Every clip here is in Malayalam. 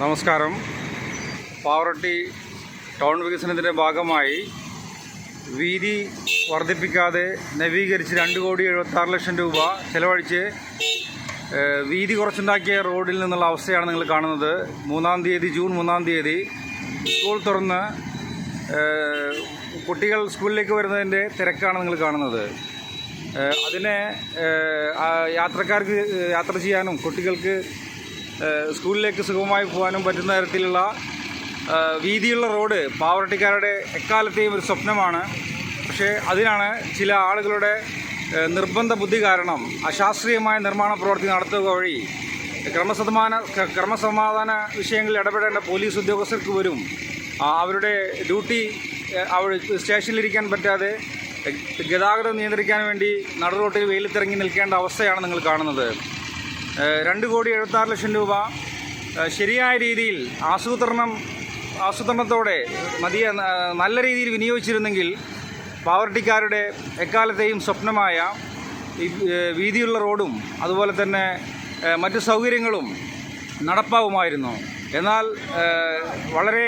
നമസ്കാരം. പാവറട്ടി ടൗൺ വികസനത്തിന്റെ ഭാഗമായി വീതി വർദ്ധിപ്പിക്കാതെ നവീകരിച്ച് രണ്ട് കോടി എഴുപത്താറ് ലക്ഷം രൂപ ചെലവഴിച്ച് വീതി കുറച്ചുണ്ടാക്കിയ റോഡിൽ നിന്നുള്ള അവസ്ഥയാണ് നിങ്ങൾ കാണുന്നത്. മൂന്നാം തീയതി ജൂൺ മൂന്നാം തീയതി സ്കൂൾ തുറന്ന് കുട്ടികൾ സ്കൂളിലേക്ക് വരുന്നതിന്റെ തിരക്കാണ് നിങ്ങൾ കാണുന്നത്. അതിനെ യാത്രക്കാർക്ക് യാത്ര ചെയ്യാനും കുട്ടികൾക്ക് സ്കൂളിലേക്ക് സുഖമായി പോകാനും പറ്റുന്ന തരത്തിലുള്ള വീതിയുള്ള റോഡ് പാവറട്ടിക്കാരുടെ എക്കാലത്തെയും ഒരു സ്വപ്നമാണ്. പക്ഷേ അതിനാണ് ചില ആളുകളുടെ നിർബന്ധ ബുദ്ധി കാരണം അശാസ്ത്രീയമായ നിർമ്മാണ പ്രവൃത്തി നടത്തുക വഴി ക്രമസമാന ക്രമസമാധാന വിഷയങ്ങളിൽ ഇടപെടേണ്ട പോലീസ് ഉദ്യോഗസ്ഥർക്ക് വരും അവരുടെ ഡ്യൂട്ടി അവർ സ്റ്റേഷനിലിരിക്കാൻ പറ്റാതെ ഗതാഗതം നിയന്ത്രിക്കാൻ വേണ്ടി നടുറോട്ടിൽ വെയിലത്തിറങ്ങി നിൽക്കേണ്ട അവസ്ഥയാണ് നിങ്ങൾ കാണുന്നത്. രണ്ട് കോടി എഴുപത്താറ് ലക്ഷം രൂപ ശരിയായ രീതിയിൽ ആസൂത്രണം ആസൂത്രണത്തോടെ മതിയ നല്ല രീതിയിൽ വിനിയോഗിച്ചിരുന്നെങ്കിൽ പാവർട്ടിക്കാരുടെ എക്കാലത്തെയും സ്വപ്നമായ വീതിയുള്ള റോഡും അതുപോലെ തന്നെ മറ്റു സൗകര്യങ്ങളും നടപ്പാവുമായിരുന്നു. എന്നാൽ വളരെ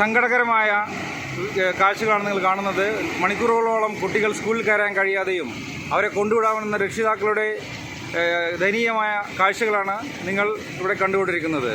സങ്കടകരമായ കാഴ്ചകളാണ് നിങ്ങൾ കാണുന്നത്. മണിക്കൂറുകളോളം കുട്ടികൾ സ്കൂളിൽ കയറാൻ കഴിയാതെയും അവരെ കൊണ്ടുവിടാമെന്ന രക്ഷിതാക്കളുടെ ദയനീയമായ കാഴ്ചകളാണ് നിങ്ങൾ ഇവിടെ കണ്ടുകൊണ്ടിരിക്കുന്നത്.